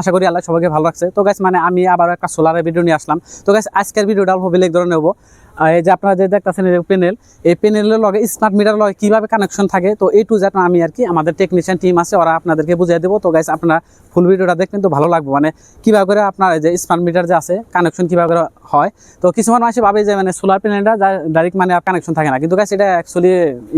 আশা করি আল্লাহ সবাইকে ভালো রাখছে। তো গাছ মানে আমি আবার একটা সোলারের ভিডিও নিয়ে আসলাম। তো গাছ আজকের ভিডিওটা অল্প বিলেক ধরে নেব আর এই যে আপনারা যে দেখতেছেন এই প্যানেল এই প্যানেলের লগে স্মার্ট মিটার লগে কীভাবে কানেকশন থাকে, তো এই টু জেড আমি আর কি আমাদের টেকনিশিয়ান টিম আছে, ওরা আপনাদেরকে বুঝিয়ে দেবো। তো গাইস আপনারা ফুল ভিডিওটা দেখবেন তো ভালো লাগবে। মানে কীভাবে করে আপনার যে স্মার্ট মিটার যে আছে কানেকশন কীভাবে করে হয়। তো কিছুমান মানুষ ভাবে যে মানে সোলার প্যানেলটা ডাইরেক্ট মানে কানেকশন থাকে না। কিন্তু গাইস এটা অ্যাকচুয়ালি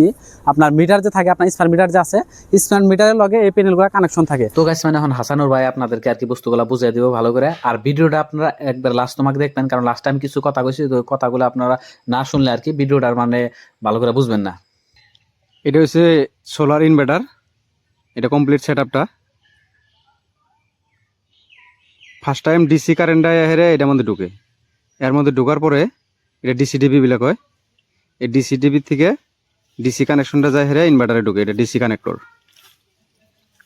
ই, আপনার মিটার যে থাকে, আপনার স্মার্ট মিটার যে আছে স্মার্ট মিটারের লগে এই প্যানেলগুলো কানেকশন থাকে। তো গাইস মানে এখন হাসানুর ভাই আপনাদেরকে আর কি বস্তুগুলো বুঝিয়ে দিব ভালো করে। আর ভিডিওটা আপনারা একবার লাস্ট তোমাকে দেখবেন, কারণ লাস্ট টাইম কিছু কথা কইছি, তো কথাগুলো আপনারা না শুনলে আর কি ভিডিওটার মানে ভালো করে বুঝবেন না। এটা হচ্ছে সোলার ইনভার্টার এটা কমপ্লিট সেট আপটা ফার্স্ট টাইম ডিসি কারেন্টটা হেরে এটার মধ্যে ঢুকে। এর মধ্যে ঢোকার পরে এটা ডিসি ডিবি বিলাক হয়। এই ডিসি ডিবি থেকে ডিসি কানেকশনটা যায় হেরে ইনভার্টারে ঢুকে, এটা ডিসি কানেক্টর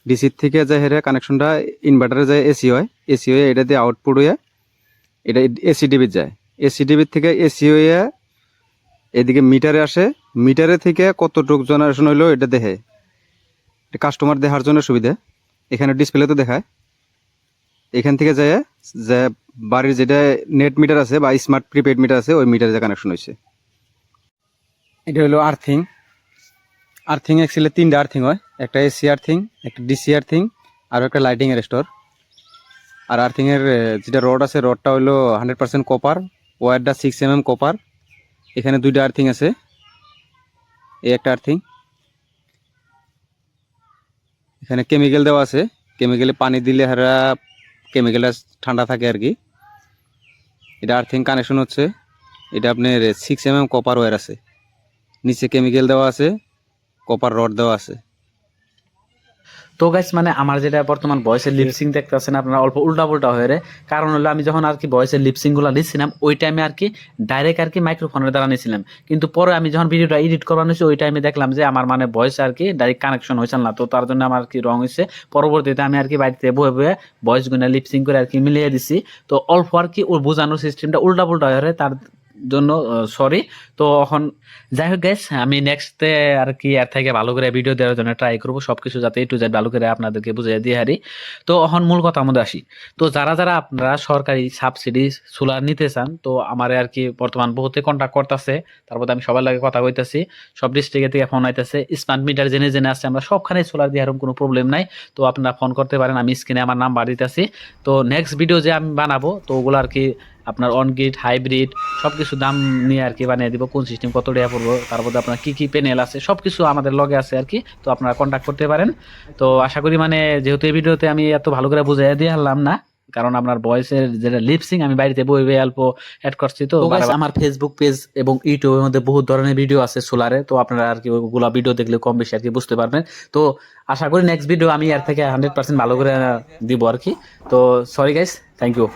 ডিসির থেকে যায় হেরে কানেকশনটা ইনভার্টারে যায় এসি হয়। এসি হয়ে এটা দিয়ে আউটপুট হয়ে এটা এসি ডিবির যায়। এসি ডিবির থেকে এসি হয়ে এদিকে মিটারে আসে। মিটারে থেকে কতটুক জেনারেশন হইল এটা দেখে। কাস্টমার দেখার জন্য সুবিধা। এখানে ডিসপ্লে তো দেখায়। এখান থেকে যায়, যে বাড়ির যেটা নেট মিটার আছে বা স্মার্ট প্রিপেড মিটার আছে, ওই মিটারে যে কানেকশন হয়েছে এটা হলো আর্থিং আর্থিং অ্যাকচুয়ালি তিনটা আর্থিং হয়। একটা এসি আর্থিং একটা ডিসি আর্থিং আর একটা লাইটিং এর স্টোর আর আর্থিংয়ের যেটা রড আছে রডটা হলো হান্ড্রেড পার্সেন্ট কপার ওয়ারটা সিক্স এম এম কপার এখানে দুইটা আর্থিং আছে। এই একটা আর্থিং এখানে কেমিক্যাল দেওয়া আছে। কেমিক্যালে পানি দিলে হারা কেমিক্যালটা ঠান্ডা থাকে আর কি। এটা আর্থিং কানেকশন হচ্ছে। এটা আপনার six M M copper wire আছে। নিচে কেমিক্যাল দেওয়া আছে। কপার রড দেওয়া আছে। তো গাইস মানে আমার যেটা বর্তমান ভয়েসের লিপসিং দেখতেছেন, আপনারা অল্প উল্টা পুল্টা হয়ে রে। কারণ হলো আমি যখন আর কি ভয়েসের লিপসিংগুলো নিচ্ছিলাম ওই টাইমে আর কি ডাইরেক্ট আর কি মাইক্রোফোনের দ্বারা নিয়েছিলাম কিন্তু পরে আমি যখন ভিডিওটা এডিট করানো হয়েছে ওই টাইমে দেখলাম যে আমার মানে ভয়েস আর কি ডাইরেক্ট কানেকশন হয়েছিল না। তো তার জন্য আমার আর কি রং হয়েছে পরবর্তীতে আমি আর কি বাড়িতে বয়ে বয়ে ভয়েসগুলো লিপসিং করে আর কি মিলিয়ে দিছি। তো অল্প আর কি ওর বোঝানোর সিস্টেমটা উল্টা পুল্টা হয়ে তার জন্য সরি তো এখন যাই হোক গ্যাস আমি নেক্সটে আর কি এর থেকে ভালো করে ভিডিও দেওয়ার জন্য ট্রাই করব, সবকিছু যাতে একটু যাই ভালো করে আপনাদেরকে বুঝিয়ে দিয়ে হারি। তো এখন মূল কথা আমাদের আসি। তো যারা যারা আপনারা সরকারি সাবসিডি সোলার নিতে চান, তো আমার আর কি বর্তমান বহুতে কন্ট্যাক্ট করতেছে। তারপর আমি সবার লাগে কথা কইতাছি। সব ডিস্ট্রিক্টে থেকে ফোন আইতেছে। স্মার্ট মিটার জেনে জেনে আসছে আমরা, সবখানে সোলার দিয়ে এরকম কোনো প্রবলেম নাই। তো আপনারা ফোন করতে পারেন, আমি স্ক্রিনে আমার নাম্বার দিতেছি। তো নেক্সট ভিডিও যে আমি বানাবো, তো ওগুলো আর কি আপনার অনগ্রিড হাইব্রিড সব কিছু দাম নিয়ে আর কি বানিয়ে দিব কোন সিস্টেম কত টাকা পড়ব তারপর আপনার কি কি প্যানেল আছে সব কিছু আমাদের লগে আছে আর কি তো আপনারা কন্ট্যাক্ট করতে পারেন। তো আশা করি মানে যেহেতু এই ভিডিওতে আমি এত ভালো করে বুঝাই দিয়ে হারলাম না কারণ আপনার ভয়েসের যেটা লিপসিং আমি বাড়িতে বই বই অল্প অ্যাড করছি তো আমার ফেসবুক পেজ এবং ইউটিউবের মধ্যে বহুত ধরনের ভিডিও আছে সোলারে তো আপনারা আর কি ওগুলা ভিডিও দেখলে কম বেশি আর কি বুঝতে পারবেন। তো আশা করি নেক্সট ভিডিও আমি এর থেকে হান্ড্রেড পার্সেন্ট ভালো করে দিব আর কি। তো সরি গাইস থ্যাংক ইউ